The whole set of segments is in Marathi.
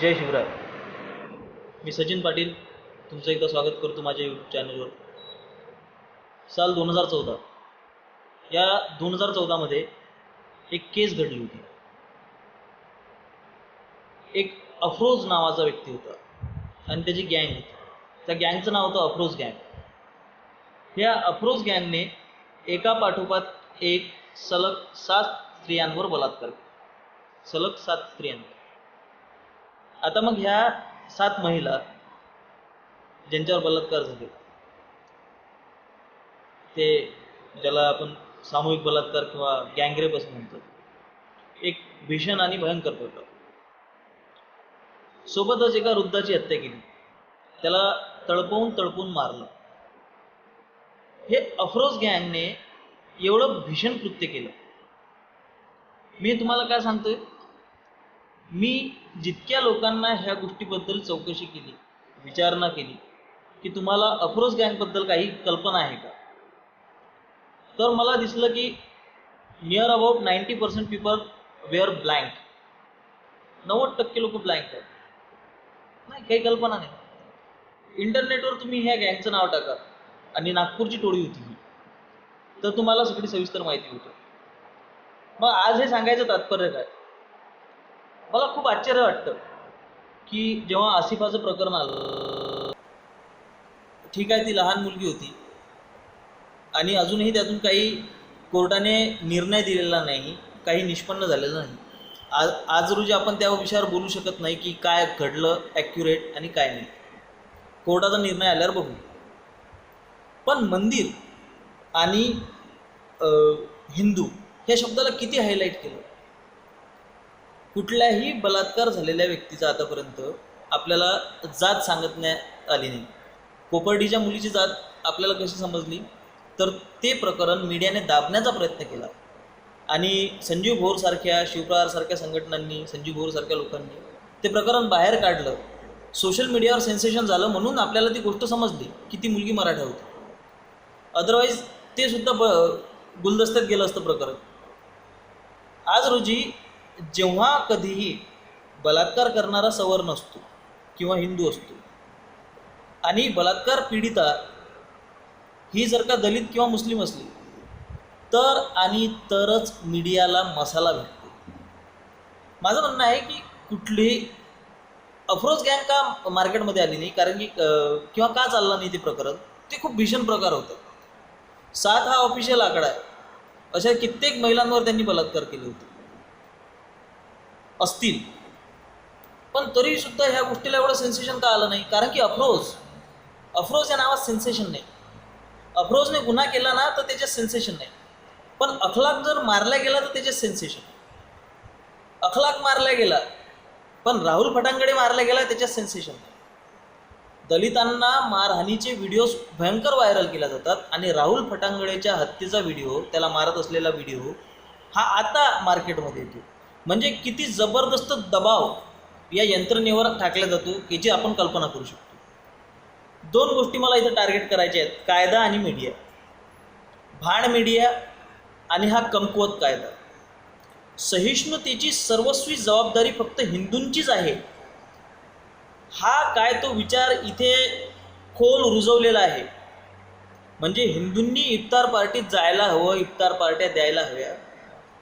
जय शिवराय. मी सचिन पाटील तुमचं एकदा स्वागत करतो माझ्या यूट्यूब चॅनलवर साल दोन हजार चौदा. या दोन हजार चौदामध्ये एक केस घडली होती. एक अफरोज नावाचा व्यक्ती होता. आणि त्याची गँग होती. त्या गँगचं नाव होतं अफरोज गँग या अफरोज गँगने एका पाठोपाठ एक सलग सात स्त्रियांवर बलात्कार सलग सात स्त्रियांवर. आता मग ह्या सात महिला ज्यांच्यावर बलात्कार झाले ते ज्याला आपण सामूहिक बलात्कार किंवा गँगरेप असं म्हणतो एक भीषण आणि भयंकर प्रकार. सोबतच एका वृद्धाची हत्या केली. त्याला तळपवून तळपवून मारलं. हे अफरोज गँगने एवढं भीषण कृत्य केलं. मी तुम्हाला काय सांगतोय? मी जितक्या लोकांना ह्या गोष्टीबद्दल चौकशी केली विचारणा केली की तुम्हाला अप्रोच गँगबद्दल काही कल्पना आहे का? तर मला दिसलं की near about ninety percent people were blank नव्वद टक्के लोक ब्लँक आहेत. नाही काही कल्पना नाही. इंटरनेटवर तुम्ही ह्या गँगचं नाव टाका आणि नागपूरची टोळी होती ही. तर तुम्हाला सगळी सविस्तर माहिती होतं. मग आज हे सांगायचं तात्पर्य काय? मला खूप आश्चर्य वाटतं की जेव्हा आसिफाचं प्रकरण आलं ठीक आहे ती लहान मुलगी होती. आणि अजूनही त्यातून काही कोर्टाने निर्णय दिलेला नाही काही निष्पन्न झालेलं नाही. आज आज रोजी आपण त्या विषयावर बोलू शकत नाही की काय घडलं ॲक्युरेट आणि काय नाही. कोर्टाचा निर्णय आल्यावर बघू. पण मंदिर आणि हिंदू ह्या शब्दाला किती हायलाईट केलं? कुठल्याही बलात्कार झालेल्या व्यक्तीचा आतापर्यंत आपल्याला जात सांगण्यात आली नाही. कोपर्डीच्या मुलीची जात आपल्याला कशी समजली? तर ते प्रकरण मीडियाने दाबण्याचा प्रयत्न केला. आणि संजीव भोरसारख्या शिवप्रहारसारख्या संघटनांनी संजीव भोरसारख्या लोकांनी ते प्रकरण बाहेर काढलं. सोशल मीडियावर सेन्सेशन झालं म्हणून आपल्याला ती गोष्ट समजली की ती मुलगी मराठा होती. अदरवाईज ते सुद्धा ब गुलदस्त्यात गेलं असतं प्रकरण. आज रोजी जेव्हा कधीही बलात्कार करणारा सवर्ण असतो किंवा हिंदू असतो आणि बलात्कार पीडिता ही जर का दलित किंवा मुस्लिम असली तर आणि तरच मीडियाला मसाला भेटतो. माझं म्हणणं आहे की कुठलीही अफरोज गँग का मार्केटमध्ये आली नाही कारण की किंवा का चालला नाही ते प्रकरण ते खूप भीषण प्रकार होतं. सात हा ऑफिशियल आकडा आहे. अशा कित्येक महिलांवर त्यांनी बलात्कार केले होते. असतील. पण तरीसुद्धा ह्या गोष्टीला एवढं सेन्सेशन का आलं नाही? कारण की अफरोज अफरोज या नावात सेन्सेशन नाही. अफरोजने गुन्हा केला ना तर त्याच्यात सेन्सेशन नाही. पण अखलाक जर मारला गेला तर त्याच्यात सेन्सेशन अखलाक मारला गेला पण राहुल फटांगडे मारला गेला त्याच्यात सेन्सेशन नाही. दलितांना मारहाणीचे व्हिडिओज भयंकर व्हायरल केल्या जातात आणि राहुल फटांगडेच्या हत्येचा व्हिडिओ त्याला मारत असलेला व्हिडिओ हा आता मार्केटमध्ये येतो. म्हणजे किती जबरदस्त दबाव या यंत्रणेवर टाकला जातो याची आपण कल्पना करू शकतो. दोन गोष्टी मला इथं टार्गेट करायच्या आहेत कायदा आणि मीडिया भाड मीडिया आणि हा कमकुवत कायदा. सहिष्णुतेची सर्वस्वी जबाबदारी फक्त हिंदूंचीच आहे. हा काय तो विचार इथे खोल रुजवलेला आहे. म्हणजे हिंदूंनी इफ्तार पार्टीत जायला हवं इफ्तार पार्ट्या द्यायला हव्या.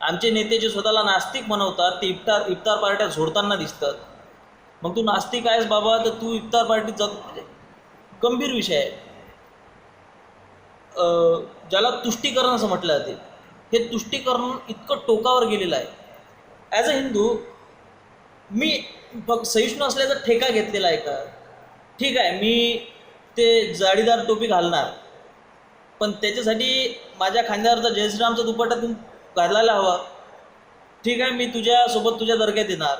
आमचे नेते जे स्वतःला नास्तिक बनवतात ते इफ्तार इफ्तार पार्ट्या झोडताना दिसतात. मग तू नास्तिक आहेस बाबा तर तू इफ्तार पार्टीत जात म्हणजे गंभीर विषय आहे. ज्याला तुष्टीकरण असं म्हटलं जाते. हे तुष्टीकरण इतकं टोकावर गेलेलं आहे. ॲज अ हिंदू मी फक्त सहिष्णू असल्याचा ठेका घेतलेला आहे का? ठीक आहे मी ते जाडीदार टोपी घालणार. पण त्याच्यासाठी माझ्या खांद्यावरचा जय श्रीरामचा दुपट्टा करायला हवा. ठीक आहे मी तुझ्यासोबत तुझ्या दर्ग्यात येणार.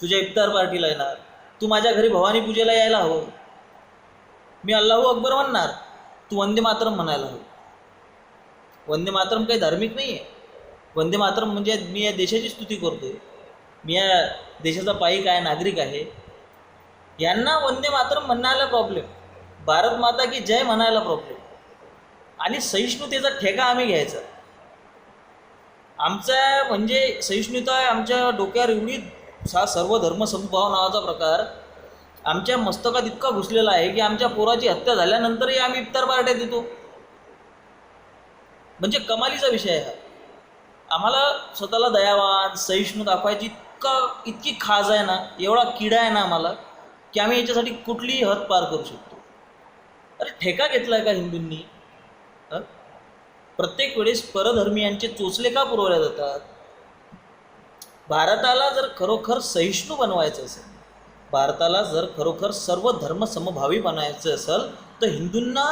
तुझ्या इफ्तार पार्टीला येणार. तू माझ्या घरी भवानी पूजेला यायला हवं. मी अल्लाहू अकबर म्हणणार. तू वंदे मातरम म्हणायला हवं. वंदे मातरम काही धार्मिक नाही आहे वंदे मातरम म्हणजे मी या देशाची स्तुती करतोय. मी या देशाचा पाईक आहे नागरिक आहे. यांना वंदे मातरम म्हणायला प्रॉब्लेम भारत माता की जय म्हणायला प्रॉब्लेम आणि सहिष्णुतेचा ठेका आम्ही घ्यायचा. आमचा म्हणजे सहिष्णुता आमच्या डोक्यावर एवढी हा सर्व धर्मसमभाव नावाचा प्रकार. आमच्या मस्तकात इतका घुसलेला आहे की आमच्या पोराची हत्या झाल्यानंतरही आम्ही इफ्तार पार्ट्या देतो. म्हणजे कमालीचा विषय आहे हा. आम्हाला स्वतःला दयावान सहिष्णू दाखवायची इतका इतकी खाज आहे ना एवढा किडा आहे ना आम्हाला की आम्ही याच्यासाठी कुठलीही हद पार करू शकतो. अरे ठेका घेतला आहे का हिंदूंनी? हं? प्रत्येक वेळेस परधर्मीयांचे चोचले का पुरवल्या जातात? भारताला जर खरोखर सहिष्णू बनवायचं असेल भारताला जर खरोखर सर्व धर्म समभावी बनायचं असेल तर हिंदूंना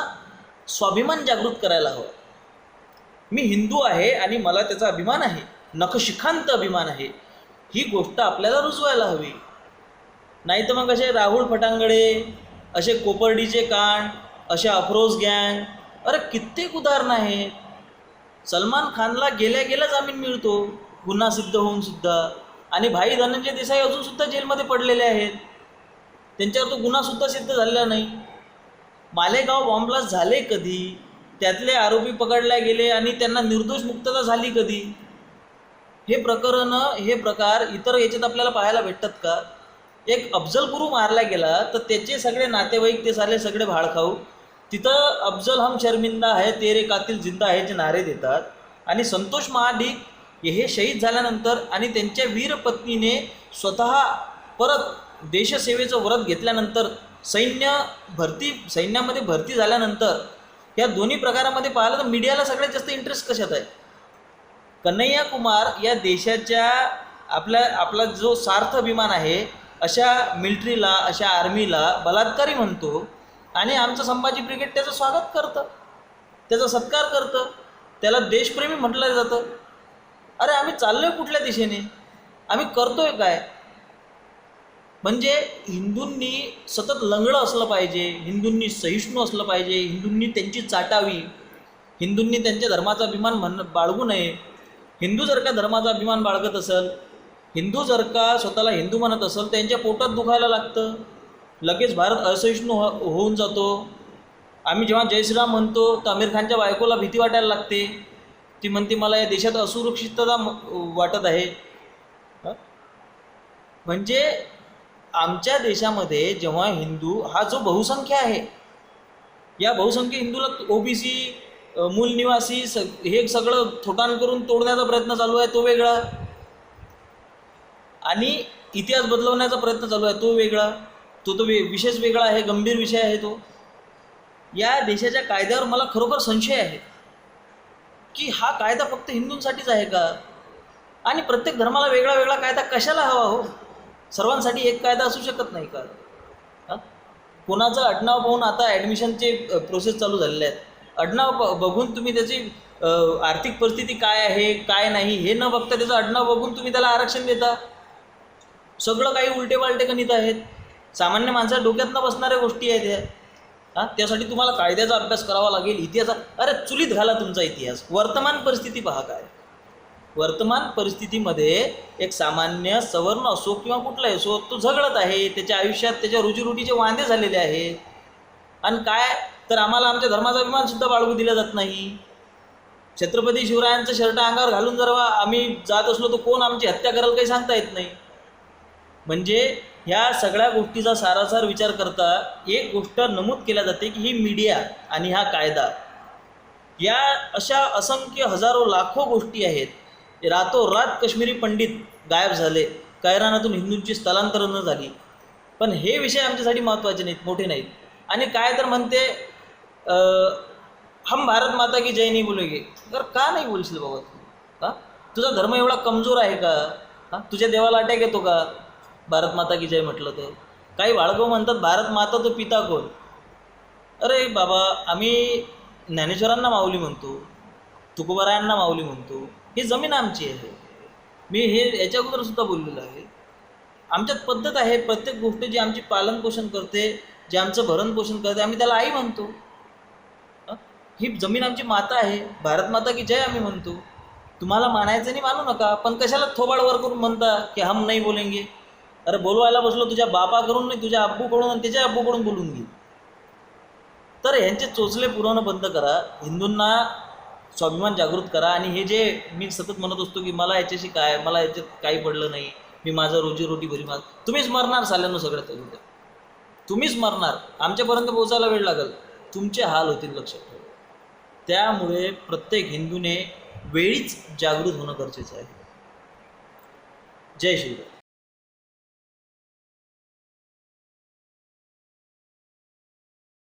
स्वाभिमान जागृत करायला हवं. मी हिंदू आहे आणि मला त्याचा अभिमान आहे नखशिखांत अभिमान आहे. ही गोष्ट आपल्याला रुजवायला हवी. नाही तर मग असे राहुल फटांगडे असे कोपर्डीचे कांड असे अफरोज गँग अरे कित्येक उदाहरणं आहेत. सलमान खानला गेल्या गेल्या जामीन मिळतो. गुन्हा सिद्ध होऊन सुद्धा. आणि भाई धनंजय देसाई अजून सुद्धा जेलमध्ये पडलेले आहेत. त्यांच्यावर तो गुन्हा सुद्धा सिद्ध झालेला नाही. मालेगाव बॉम्बलास्ट झाले कधी? त्यातले आरोपी पकडले गेले आणि त्यांना निर्दोष मुक्तता झाली कधी? हे प्रकरण हे प्रकार इतर याच्यात आपल्याला पाहायला भेटतात का? एक अफजल गुरु मारला गेला तर त्याचे सगळे नातेवाईक ते सारे सगळे भाडखाऊ. तिथं अफजल हम शर्मिंदा आहे तेरे कातील जिंदा आहे जे नारे देतात. आणि संतोष महाडिक हे शहीद झाल्यानंतर आणि त्यांच्या वीरपत्नीने स्वतः परत देशसेवेचं व्रत घेतल्यानंतर सैन्य भरती सैन्यामध्ये भरती झाल्यानंतर या दोन्ही प्रकारामध्ये पाहिलं तर मीडियाला सगळ्यात जास्त इंटरेस्ट कशात आहे? कन्हैया कुमार या देशाच्या आपल्या आपला जो सार्थ अभिमान आहे अशा मिलिटरीला अशा आर्मीला बलात्कारी म्हणतो. आणि आमचं संभाजी ब्रिगेड त्याचं स्वागत करतं. त्याचा सत्कार करतं. त्याला देशप्रेमी म्हटलं जातं. अरे आम्ही चाललो आहे कुठल्या दिशेने? आम्ही करतोय काय? म्हणजे हिंदूंनी सतत लंगडं असलं पाहिजे हिंदूंनी सहिष्णू असलं पाहिजे हिंदूंनी त्यांची चाटावी हिंदूंनी त्यांच्या धर्माचा अभिमान म्हण बाळगू नये. हिंदू जर का धर्माचा अभिमान बाळगत असेल हिंदू जर का स्वतःला हिंदू म्हणत असेल त्यांच्या पोटात दुखायला लागतं. लगेच भारत असहिष्णू हो होऊन जातो. आम्ही जेव्हा जयश्रीराम म्हणतो तर आमिर खानच्या बायकोला भीती वाटायला लागते. ती म्हणते मला या देशात असुरक्षितता वाटत आहे. म्हणजे आमच्या देशामध्ये जेव्हा हिंदू हा जो बहुसंख्य आहे या बहुसंख्य हिंदूला ओबीसी मूल निवासी स हे सगळं थोटान करून तोडण्याचा प्रयत्न चालू आहे तो वेगळा. आणि इतिहास बदलवण्याचा प्रयत्न चालू आहे तो वेगळा. तो तो वे विशेष वेगळा आहे गंभीर विषय आहे तो. या देशाच्या कायद्यावर मला खरोखर संशय आहे की हा कायदा फक्त हिंदूंसाठीच आहे का? आणि प्रत्येक धर्माला वेगळा वेगळा कायदा कशाला हवा हो? सर्वांसाठी एक कायदा असू शकत नाही का? कोणाचं अडनाव पाहून आता ॲडमिशनचे प्रोसेस चालू झालेले आहेत. अडनाव ब- बघून तुम्ही त्याची आर्थिक परिस्थिती काय आहे काय नाही हे न बघता त्याचं अडनाव बघून तुम्ही त्याला आरक्षण देता. सगळं काही उलटे पालटे गणित आहेत. सामान्य माणसा डोक्यात न बसणाऱ्या गोष्टी आहेत ह्या हां त्यासाठी तुम्हाला कायद्याचा अभ्यास करावा लागेल इतिहासा अरे चुलीत घाला तुमचा इतिहास. वर्तमान परिस्थिती पहा काय. वर्तमान परिस्थितीमध्ये एक सामान्य सवर्ण असो किंवा कुठलाही असो तो झगडत आहे. त्याच्या आयुष्यात त्याच्या रुजीरोटीचे वांदे झालेले आहेत आणि काय? तर आम्हाला आमच्या धर्माचा अभिमानसुद्धा बाळगू दिला जात नाही. छत्रपती शिवरायांचं शर्ट अंगावर घालून जर आम्ही जात असलो तर कोण आमची हत्या करायला काही सांगता येत नाही. म्हणजे ह्या सगळ्या गोष्टीचा सारासार विचार करता एक गोष्ट नमूद केल्या जाते की ही मीडिया आणि हा कायदा. या अशा असंख्य हजारो लाखो गोष्टी आहेत रातोरात काश्मीरी पंडित गायब झाले कैरानातून हिंदूंची स्थलांतरणं झाली. पण हे विषय आमच्यासाठी महत्त्वाचे नाहीत मोठे नाहीत. आणि काय तर म्हणते हम भारत माता की जय नाही बोलेगे. तर का नाही बोलशील बाबा तू? हा? तुझा धर्म एवढा कमजोर आहे का? हां? तुझ्या देवाला अटॅक येतो का? भारत माता की जय म्हटलं तर काही बाळगो म्हणतात भारत माता तो पिता कोण? अरे बाबा आम्ही ज्ञानेश्वरांना माऊली म्हणतो तुकोबारायांना माऊली म्हणतो. ही जमीन आमची आहे. मी हे याच्या अगोदरसुद्धा बोललेलं आहे. आमच्यात पद्धत आहे प्रत्येक गोष्ट जी आमची पालनपोषण करते जे आमचं भरणपोषण करते आम्ही त्याला आई म्हणतो. ही जमीन आमची माता आहे. भारत माता की जय आम्ही म्हणतो. तुम्हाला मानायचं नाही मानू नका. पण कशाला थोबाड वर करून म्हणता की हम नाही बोलेंगे? अरे बोलवायला बसलो तुझ्या बापाकडून नाही तुझ्या अब्बूकडून आणि तिच्या अब्बूकडून बोलून घे. तर यांचे चोचले पुरवणं बंद करा हिंदूंना स्वाभिमान जागृत करा आणि हे जे मी सतत म्हणत असतो की मला याच्याशी काय मला याच्यात काही पडलं नाही मी माझं रोजीरोटी भरी माझ तुम्हीच मरणार साल्यानं सगळ्यात अगोदर. तुम्हीच मरणार आमच्यापर्यंत पोहोचायला वेळ लागेल. तुमचे हाल होतील लक्षात ठेवा. त्यामुळे प्रत्येक हिंदूने वेळीच जागृत होणं गरजेचं आहे. जय श्री